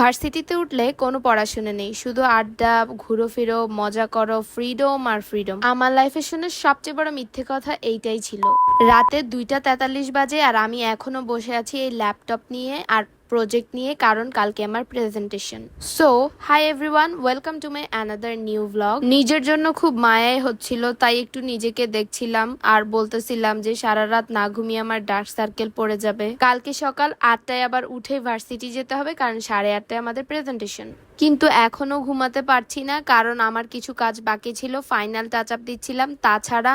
ভার্সিটিতে উঠলে কোনো পড়াশোনা নেই। শুধু আড্ডা ঘুরো ফিরো মজা করো ফ্রিডম আর ফ্রিডম আমার লাইফের শুনে সবচেয়ে বড় মিথ্যে কথা এইটাই ছিল। রাতে দুইটা তেতাল্লিশ বাজে আর আমি এখনও বসে আছি এই ল্যাপটপ নিয়ে আর প্রজেক্ট নিয়ে, কারণ কালকে আমার presentation so hi everyone welcome to my another new vlog নিজের জন্য খুব মায়াই হচ্ছিল, তাই একটু নিজেকে দেখছিলাম আর বলতেছিলাম যে সারা রাত না ঘুমিয়ে আমার ডার্ক সার্কেল পড়ে যাবে। কালকে সকাল আটটায় আবার উঠে ভার্সিটি যেতে হবে, কারণ সাড়ে আটটায় আমাদের প্রেজেন্টেশন কিন্তু এখনও ঘুমাতে পারছি না, কারণ আমার কিছু কাজ বাকি ছিল ফাইনাল টাচ আপ দিচ্ছিলাম। তাছাড়া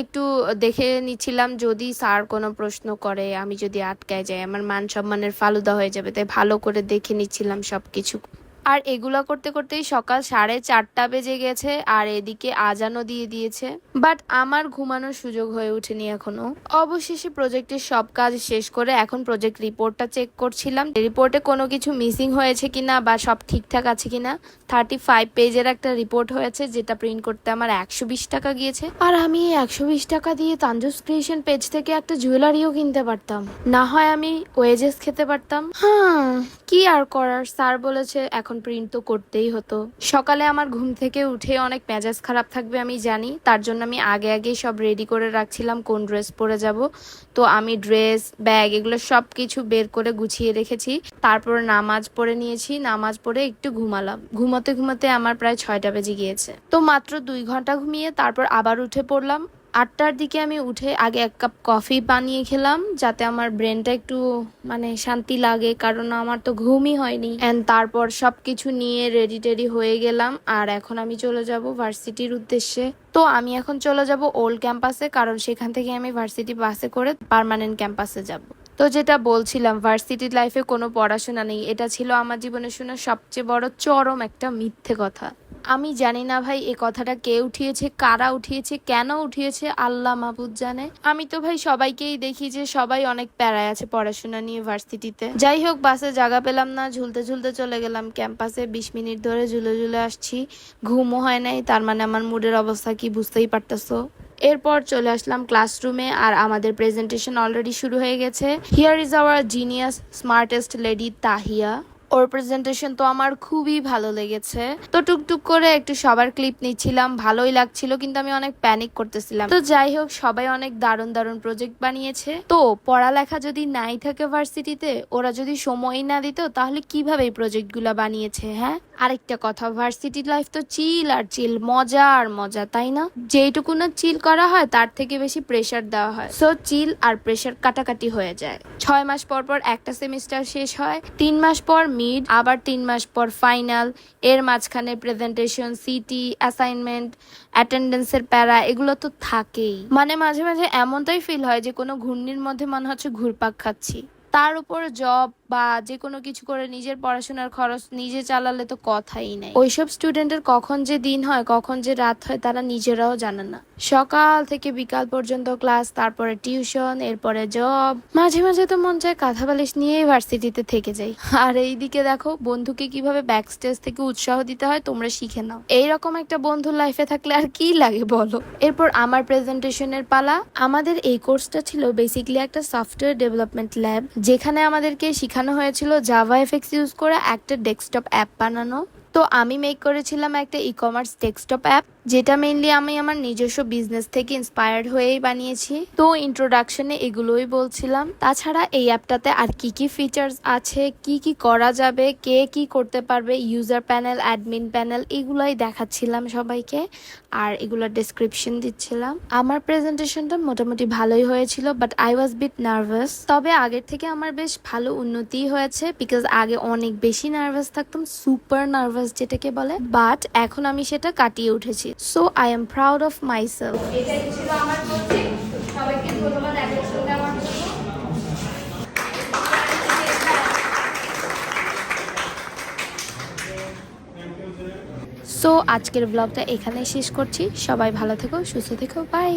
একটু দেখে নিচ্ছিলাম, যদি স্যার কোনো প্রশ্ন করে, আমি যদি আটকায় যাই, আমার মান সম্মানের ফালুদা হয়ে যাবে, তাই ভালো করে দেখে নিচ্ছিলাম সব কিছু আর এগুলা করতে করতেই সকাল সাড়ে চারটা বেজে গেছে আর এদিকে আজানও দিয়ে দিয়েছে। বাট আমার ঘুমানোর সুযোগ হয়ে ওঠেনি এখনও। অবশেষে প্রজেক্টের সব কাজ শেষ করে এখন প্রজেক্ট রিপোর্টটা চেক করছিলাম। রিপোর্টে কোনো কিছু মিসিং হয়েছে কিনা বা সব ঠিকঠাক আছে কিনা থার্টি ফাইভ পেজের একটা রিপোর্ট হয়েছে যেটা প্রিন্ট করতে আমার একশো বিশ টাকা গিয়েছে। আর আমি একশো বিশ টাকা দিয়ে তাঞ্জুস ক্রিয়েশন পেজ থেকে একটা জুয়েলারিও কিনতে পারতাম। না হয় আমি ওয়েজেস খেতে পারতাম। হ্যাঁ। কি আর করার স্যার বলেছে এখন প্রিন্ট তো করতেই হতো। সকালে আমার ঘুম থেকে উঠে অনেক মেজাজ খারাপ থাকবে আমি জানি। তার জন্য আমি আগে আগেই সব রেডি করে রাখছিলাম কোন ড্রেস পরে যাব। তো আমি ড্রেস ব্যাগ এগুলো সব কিছু বের করে গুছিয়ে রেখেছি। তারপর নামাজ পড়ে নিয়েছি নামাজ পড়ে একটু ঘুমালাম। ঘুমাতে ঘুমাতে আমার প্রায় ছয়টা বেজে গিয়েছে। তো মাত্র দুই ঘণ্টা ঘুমিয়ে তারপর আবার উঠে পড়লাম। আটটার দিকে আমি উঠে আগে এক কাপ কফি বানিয়ে খেলাম, যাতে আমার ব্রেনটা একটু মানে শান্তি লাগে, কারণ আমার তো ঘুমই হয়নি। অ্যান্ড তারপর সব কিছু নিয়ে রেডি টেডি হয়ে গেলাম, আর এখন আমি চলে যাব ভার্সিটির উদ্দেশ্যে। তো আমি এখন চলে যাব ওল্ড ক্যাম্পাসে, কারণ সেখান থেকে আমি ভার্সিটি বাসে করে পার্মানেন্ট ক্যাম্পাসে যাব। তো যেটা বলছিলাম ভার্সিটি লাইফে কোনো পড়াশোনা নেই। এটা ছিল আমার জীবনে শুনে সবচেয়ে বড় চরম একটা মিথ্যে কথা। আমি জানি না ভাই এ কথাটা কে উঠিয়েছে, কারা উঠিয়েছে, কেন উঠিয়েছে, আল্লাহ মাহবুদ জানে। আমি তো ভাই সবাইকেই দেখি যে সবাই অনেক প্যারায় আছে পড়াশোনা নিয়ে ভার্সিটিতে যাই হোক, বাসে জায়গা পেলাম না, ঝুলতে ঝুলতে চলে গেলাম ক্যাম্পাসে বিশ মিনিট ধরে ঝুলে ঝুলে আসছি। ঘুমও হয় নাই, তার মানে আমার মুডের অবস্থা কি বুঝতেই পারতেছো। এরপর চলে আসলাম ক্লাসরুমে আর আমাদের প্রেজেন্টেশন অলরেডি শুরু হয়ে গেছে। Here is our genius smartest lady Tahiya or presentation তো আমার খুবই ভালো লেগেছে। তো টুকটুক করে একটু সবার ক্লিপ নিচ্ছিলাম, ভালোই লাগছিল, কিন্তু আমি অনেক প্যানিক করতেছিলাম। তো যাই হোক, সবাই অনেক দারুণ দারুণ প্রজেক্ট বানিয়েছে। তো পড়ালেখা যদি নাই থাকে ভার্সিটিতে ওরা যদি সময় না দিত, তাহলে কীভাবে এই প্রজেক্টগুলো বানিয়েছে হ্যাঁ? আরেকটা কথা ভার্সিটি লাইফ তো চিল আর চিল মজা আর মজা, তাই না? যেইটুকু না চিল করা হয়, তার থেকে বেশি প্রেশার দেওয়া হয়। সো চিল আর প্রেশার কাটাকাটি হয়ে যায়। ছয় মাস পর পর একটা সেমিস্টার শেষ হয়, তিন মাস পর মিড আবার তিন মাস পর ফাইনাল এর মাঝখানে প্রেজেন্টেশন সিটি অ্যাসাইনমেন্ট অ্যাটেন্ডেন্সের প্যারা, এগুলো তো থাকেই। মানে মাঝে মাঝে এমনটাই ফিল হয় যে কোনো ঘূর্ণির মধ্যে মনে হচ্ছে ঘুরপাক খাচ্ছি। তার উপর জব বা যে কোনো কিছু করে নিজের পড়াশোনার খরচ নিজে চালালে তো কথাই নেই। ওইসব স্টুডেন্টের কখন যে দিন হয়, কখন যে রাত হয়, তারা নিজেরাও জানে না। সকাল থেকে বিকাল পর্যন্ত ক্লাস তারপরে টিউশন এরপরে জব মাঝে মাঝে তো মন চায় কাঁথা বালিশ নিয়েই ভার্সিটিতে থেকে যাই। আর এইদিকে দেখো, বন্ধুকে কীভাবে ব্যাক স্টেজ থেকে উৎসাহ দিতে হয়, তোমরা শিখে নাও। এইরকম একটা বন্ধু লাইফে থাকলে আর কি লাগে বলো? এরপর আমার প্রেজেন্টেশনের পালা। আমাদের এই কোর্সটা ছিল বেসিকলি একটা সফটওয়্যার ডেভেলপমেন্ট ল্যাব যেখানে আমাদেরকে শেখানো হয়েছিল জাভা এফেক্স ইউজ করে একটা ডেস্কটপ অ্যাপ বানানো। তো আমি মেক করেছিলাম একটা ই কমার্স ডেস্কটপ অ্যাপ যেটা মেইনলি আমি আমার নিজস্ব বিজনেস থেকে ইন্সপায়ার্ড হয়েই বানিয়েছি। তো ইন্ট্রোডাকশনে এগুলোই বলছিলাম। তাছাড়া এই অ্যাপটাতে আর কি কি ফিচার্স আছে, কি কি করা যাবে, কে কি করতে পারবে ইউজার প্যানেল অ্যাডমিন প্যানেল এগুলোই দেখাচ্ছিলাম সবাইকে। আর এগুলোর ডেসক্রিপশন দিচ্ছিলাম। আমার প্রেজেন্টেশনটা মোটামুটি ভালোই হয়েছিল but I was bit nervous তবে আগের থেকে আমার বেশ ভালো উন্নতি হয়েছে বিকজ আগে অনেক বেশি নার্ভাস থাকতাম সুপার নার্ভাস যেটাকে বলে। বাট এখন আমি সেটা কাটিয়ে উঠেছি। So I am proud of myself এটাই ছিল আমার সবাইকে ধন্যবাদ একই আমার সো আজকের ব্লগটা এখানে শেষ করছি। সবাই ভালো থেকো সুস্থ থেকো বাই